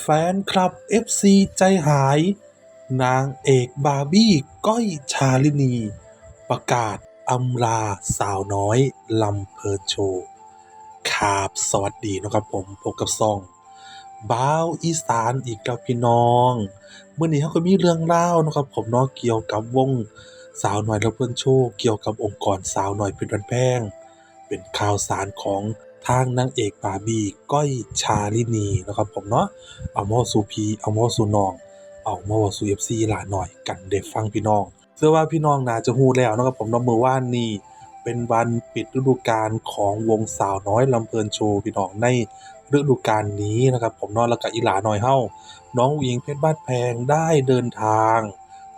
แฟนคลับ FC ใจหาย นางเอกบาร์บี้ก้อยชาลินี ประกาศอำลาสาวน้อยลำเพลินโชว์ครับสวัสดีนะครับผมพบกับซองบ้าวอีสานอีกแล้วพี่น้องเมื่อนี้เขาก็มีเรื่องเล่านะครับผมเนาะเกี่ยวกับวงสาวน้อยลำเพลินโชว์เกี่ยวกับองค์กรสาวน้อยเพชรบ้านแพงเป็นข่าวสารของ ทางนางเอกบาร์บี้ก้อยชาลินีนะครับผมเนาะเอามาสู่พีเอามาสู่น้อง เอามาเว้าสู่ FC หลาหน่อยกันได้ฟังพี่น้องเชื่อว่าพี่น้องน่าจะฮู้แล้วนะครับผมเนาะเมื่อวานนี้เป็นวันปิดฤดูกาลของวงสาวน้อยลำเพลินโชว์พี่น้องในฤดูกาลนี้นะครับผมนาะแล้วก็อีหลาหน้อยเฮ้าน้องอุ๋งอิงเพชรบ้านแพงได้เดินทาง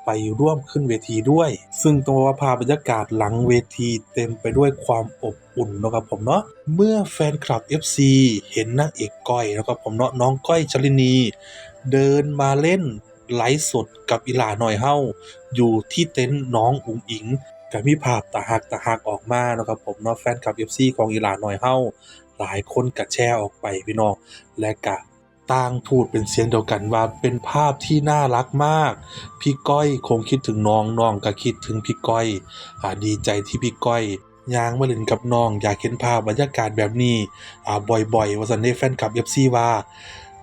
ไปร่วมขึ้นเวทีด้วย ซึ่งต้องบอกว่าภาพบรรยากาศหลังเวทีเต็มไปด้วยความอบอุ่นนะครับผมเนาะเมื่อแฟนคลับ FC เห็นนางเอกก้อยนะครับผมเนาะน้องก้อยชลินี เดินมาเล่นไลฟ์สดกับอีหลาหน่อยเฮาอยู่ที่เต็นท์น้องอุ๋งอิงก็มีภาพตาหักตาหักออกมานะครับผมเนาะแฟนคลับ FC ของอีหลาหน่อยเฮาหลายคนก็แชร์ออกไปพี่น้องและก็ ต่างพูดเป็นเสียงเดียวกันว่าเป็นภาพที่น่ารักมาก พี่ก้อยคงคิดถึงน้องน้องก็คิดถึงพี่ก้อยอดีใจที่พี่ก้อยย่างมาเล่นกับน้อง อยากเห็นภาพบรรยากาศแบบนี้บ่อยๆวสันเด้แฟนคลับ FC ว่า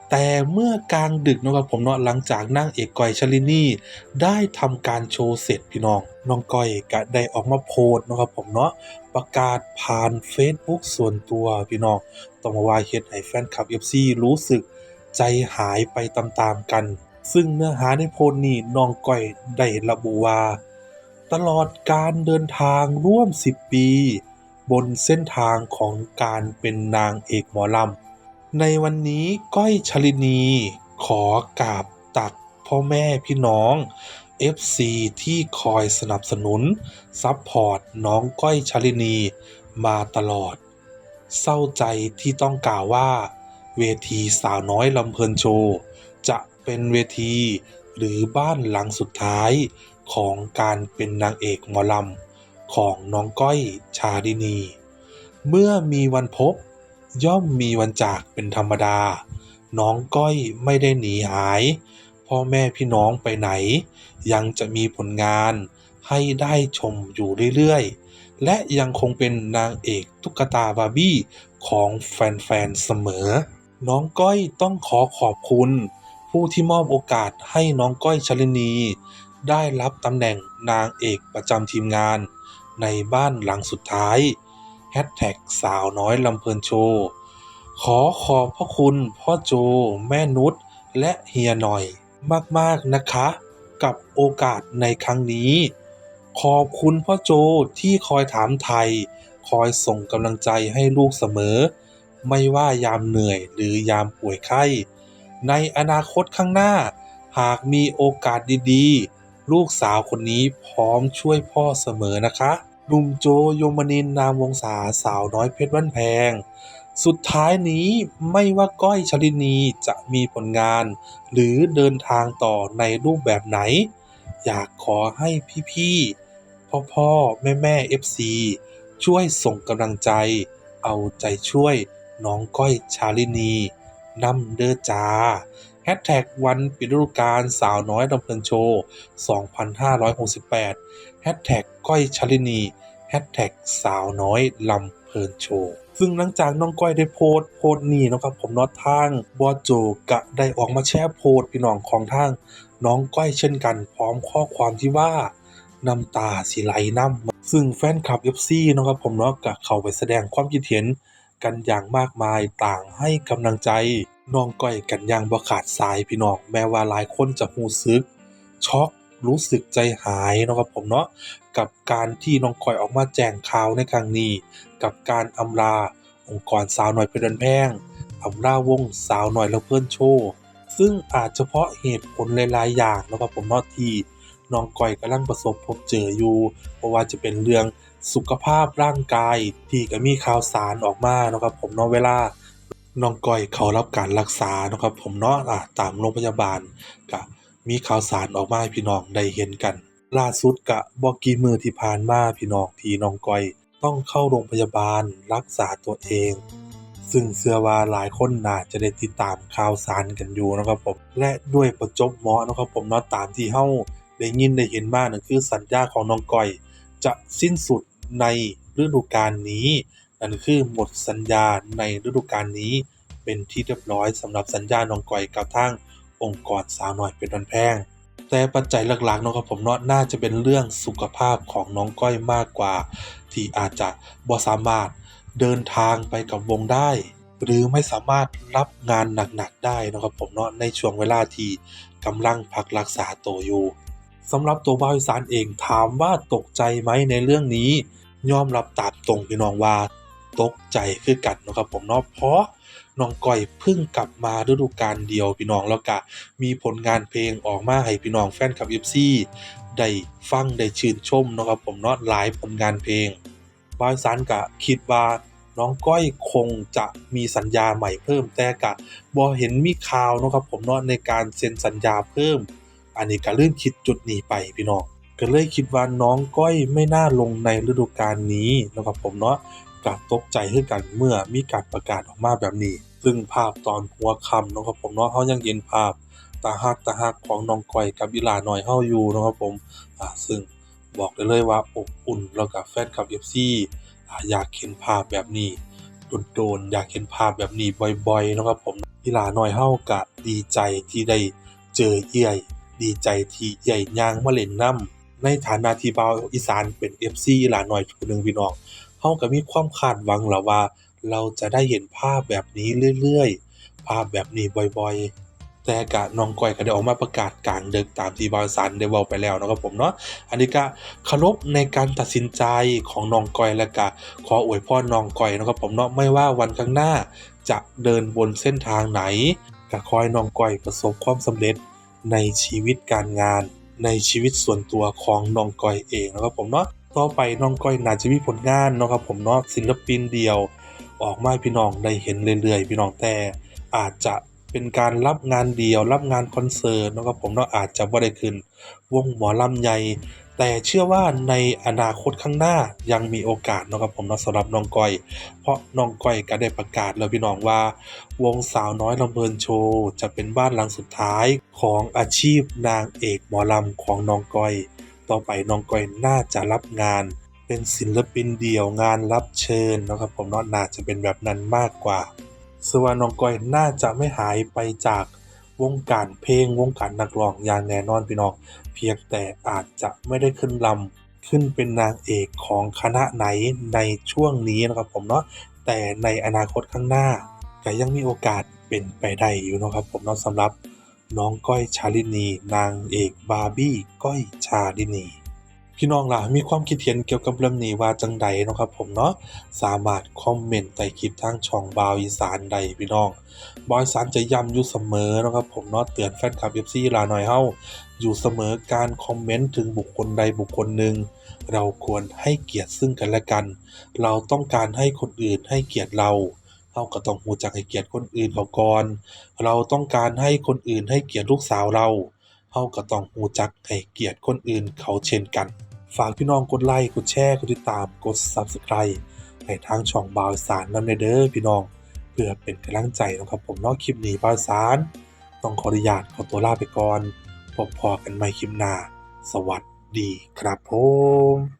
แต่เมื่อกลางดึกนะครับผมเนาะหลังจากนางเอกก้อยชลินีได้ทำการโชว์เสร็จพี่น้อง น้องก้อยก็ได้ออกมาโพสนะครับผมเนาะประกาศผ่าน Facebook ส่วนตัวพี่น้องต้องมาว่าเฮ็ดให้แฟนคลับ FC รู้สึก ใจหายไปตามๆกัน ซึ่งเนื้อหาในโพสต์นี้น้องก้อยได้ระบุว่า ตลอดการเดินทางร่วม 10 ปี บนเส้นทางของการเป็นนางเอกหมอลำในวันนี้ก้อยชลินีขอกราบตักพ่อแม่พี่น้อง FC ที่คอยสนับสนุน ซัพพอร์ตน้องก้อยชลินีมาตลอด เศร้าใจที่ต้องกล่าวว่า เวทีสาวน้อยลำเพลินโชว์จะเป็นเวทีหรือบ้านหลังสุดท้ายของการเป็นนางเอกหมอลำของน้องก้อยชาดินี เมื่อมีวันพบย่อมมีวันจากเป็นธรรมดา น้องก้อยไม่ได้หนีหาย พ่อแม่พี่น้องไปไหน ยังจะมีผลงานให้ได้ชมอยู่เรื่อยๆ และยังคงเป็นนางเอกตุ๊กตาบาร์บี้ของแฟนๆ เสมอ น้องก้อยต้องขอขอบคุณ ผู้ที่มอบโอกาสให้น้องก้อยชลินี ได้รับตำแหน่งนางเอกประจำทีมงาน ในบ้านหลังสุดท้ายแฮชแท็กสาวน้อยลำเพลินโชว์ขอขอบพระคุณพ่อโจ แม่นุชและเฮียหน่อยมากๆนะคะ กับโอกาสในครั้งนี้ ขอบคุณพ่อโจที่คอยถามไทย คอยส่งกำลังใจให้ลูกเสมอ ไม่ว่ายามเหนื่อยหรือยามป่วยไข้ ในอนาคตข้างหน้า หากมีโอกาสดีๆ ลูกสาวคนนี้พร้อมช่วยพ่อเสมอนะคะหนุ่มโจยมนินนามวงศาสาวน้อยเพชรบ้านแพง สุดท้ายนี้ไม่ว่าก้อยชลินีจะมีผลงาน หรือเดินทางต่อในรูปแบบไหน อยากขอให้พี่ๆ พ่อๆ แม่ๆ FC ช่วยส่งกำลังใจ เอาใจช่วย น้องก้อยชาลินีนำเด้อจาแฮชแท็กวันปิดฤดูกาลสาวน้อยลำเพลินโชว์ 2568แฮชแท็กก้อยชาลินีแฮชแท็กสาวน้อยลำเพลินโชว์ซึ่งหลังจากน้องก้อยได้โพสต์โพสต์นี้นะครับผมนอทางบอโจกะได้ออกมาแชร์โพสต์พี่น้องของทาง น้องก้อยเช่นกัน พร้อมข้อความที่ว่าน้ำตาสิไหลน้ำซึ่งแฟนคลับ FC เนะครับผมเนาะก็เข้าไปแสดงความคิดเห็น กันอย่างมากมายต่างให้กำลังใจน้องก้อยกันอย่างบ่ขาดสายพี่น้องแม้ว่าหลายคนจะรู้สึกช็อกรู้สึกใจหายนะครับผมเนาะกับการที่น้องก้อยออกมาแจ้งข่าวในครั้งนี้ กับการอำลาองค์กรสาวหน้อยเพชรบ้านแพงอำลาวงสาวหน้อยแล้วเพื่อนโชว์ซึ่งอาจจะเพราะเหตุผลหลายๆอย่างนะครับผมเนาะที่น้องก้อยกำลังประสบพบเจออยู่เพราะว่าจะเป็นเรื่อง สุขภาพร่างกายที่ก็มีข่าวสารออกมาเนาะครับผมเนาะเวลาน้องก้อยเขารับการรักษาเนาะครับผมเนาะอ่าตามโรงพยาบาลก็มีข่าวสารออกมาให้พี่น้องได้เห็นกัน ล่าสุดก็บ่กี่มื้อที่ผ่านมาพี่น้องที่น้องก้อยต้องเข้าโรงพยาบาลรักษาตัวเอง ซึ่งเชื่อว่าหลายคนน่าจะได้ติดตามข่าวสารกันอยู่นะครับผมและด้วยประจบหมาะเนาะครับผมเนาะตามที่เราได้ยินได้เห็นมานั่นคือสัญญาของน้องก้อย จะสิ้นสุด ในฤดูกาลนี้ นั่นคือหมดสัญญาในฤดูกาลนี้ เป็นที่เรียบร้อยสำหรับสัญญาน้องก้อยกับทางองค์กรสาวน้อยเพชรบ้านแพงแต่ปัจจัยหลักๆนาะครับผมเนาะน่าจะเป็นเรื่องสุขภาพของน้องก้อยมากกว่า ที่อาจจะบ่สามารถเดินทางไปกับวงได้ หรือไม่สามารถรับงานหนักๆได้นะครับผมเนาะในช่วงเวลาที่กำลังพักรักษาตัวอยู่สำหรับตัวบ่าวอีสานเองถามว่าตกใจไหมในเรื่องนี้ ยอมรับตามตรงพี่น้องว่าตกใจคือกันเนาะครับผมเนาะเพราะน้องก้อยเพิ่งกลับมาฤดูกาลเดียวพี่น้องแล้วก็มีผลงานเพลงออกมาให้พี่น้องแฟนคลับ FC ได้ฟังได้ชื่นชมเนาะครับผมเนาะหลายผลงานเพลงบาวอีสานก็คิดว่าน้องก้อยคงจะมีสัญญาใหม่เพิ่มแต่ก็บ่เห็นมีข่าวเนาะครับผมเนาะในการเซ็นสัญญาเพิ่ม อันนี้ก็ลืมคิดจุดนี้ไปพี่น้อง ก็เลยคิดว่าน้องก้อยไม่น่าลงในฤดูกาลนี้นะครับผมเนาะก็ตกใจคือกันเมื่อมีการประกาศออกมาแบบนี้ ซึ่งภาพตอนหัวคำนะครับผมเนาะเฮายังเห็นภาพตาฮักตาฮักของน้องก้อยกับอีหลาหน้อยเฮาอยู่นะครับผมอ่าซึ่งบอกได้เลยว่าอบอุ่นแล้วก็แฟนคลับ FC อ่าอยากเห็นภาพแบบนี้โดนๆอยากเห็นภาพแบบนี้บ่อยๆนะครับผมอีหลาหน้อยเฮาก็ดีใจที่ได้เจอเอื้อยดีใจที่เอื้อยย่างมาเล่นนำ ในฐานะที่บ่าวอีสานเป็น FC หลาน้อยผู้หนึ่งพี่น้องเฮาก็มีความคาดหวังแหละว่า เราจะได้เห็นภาพแบบนี้เรื่อยๆ ภาพแบบนี้บ่อยๆ แต่ก็น้องก้อยก็ได้ออกมาประกาศกลางดึกตามที่บาวอีสานได้เว้าไปแล้วนะครับผมเนาะ อันนี้ก็เคารพในการตัดสินใจของน้องก้อยและก็ขออวยพรน้องก้อยนะครับผมเนาะไม่ว่าวันข้างหน้าจะเดินบนเส้นทางไหนก็ขอให้น้องก้อยประสบความสำเร็จในชีวิตการงาน ในชีวิตส่วนตัวของน้องก้อยเองนะครับผมเนาะต่อไปน้องก้อยน่าจะมีผลงานนะครับผมเนาะศิลปินเดียว ออกมาให้พี่น้องได้เห็นเรื่อยๆ พี่น้องแต่อาจจะเป็นการรับงานเดียวรับงานคอนเสิร์ตนะครับผมเนาะอาจจะบ่ได้ขึ้น วงหมอลำใหญ่ แต่เชื่อว่าในอนาคตข้างหน้ายังมีโอกาสเนาะครับผมนะสำหรับน้องก้อย เพราะน้องก้อยก็ได้ประกาศแล้วพี่น้องว่า วงสาวน้อยลำเพลินโชว์จะเป็นบ้านหลังสุดท้ายของอาชีพนางเอกหมอลำของน้องก้อย ต่อไปน้องก้อยน่าจะรับงาน เป็นศิลปินเดี่ยวงานรับเชิญนะครับผมเนาะน่าจะเป็นแบบนั้นมากกว่าส่วนน้องก้อยน่าจะไม่หายไปจาก วงการเพลงวงการนักร้องอย่างแน่นอนพี่น้อง เพียงแต่อาจจะไม่ได้ขึ้นลำขึ้นเป็นนางเอกของคณะไหนในช่วงนี้นะครับผมเนาะแต่ในอนาคตข้างหน้าก็ยังมีโอกาสเป็นไปได้อยู่นะครับผมเนาะสำหรับน้องก้อยชาลินี นางเอกบาร์บี้ก้อยชาลินี พี่น้องล่ะมีความคิดเห็นเกี่ยวกับเรื่องนี้ว่าจังใดเนาะครับผมเนาะสามารถคอมเมนต์ใต้คลิปทางช่องบาวอีสานใดพี่น้องบาวอีสานจะย้ำอยู่เสมอนะครับผมเนาะเตือนแฟนคลับ FC ลาหน่อยเฮาอยู่เสมอการคอมเมนต์ถึงบุคคลใดบุคคลหนึ่งเราควรให้เกียรติซึ่งกันและกัน เราต้องการให้คนอื่นให้เกียรติเราเฮาก็ต้องรู้จักให้เกียรติคนอื่นเขาก่อน เราต้องการให้คนอื่นให้เกียรติลูกสาวเราเฮาก็ต้องรู้จักให้เกียรติคนอื่นเขาเช่นกัน ฝากพี่น้องกดไลค์กดแชร์กดติดตามกด Subscribe ให้ทางช่องบาวอีสานนำเด้อพี่น้องเพื่อเป็นกำลังใจนะครับผมนอกคลิปนี้บาวสานต้องขออนุญาตขอตัวลาไปก่อนพบพอกันใหม่คลิปหน้า สวัสดีครับผม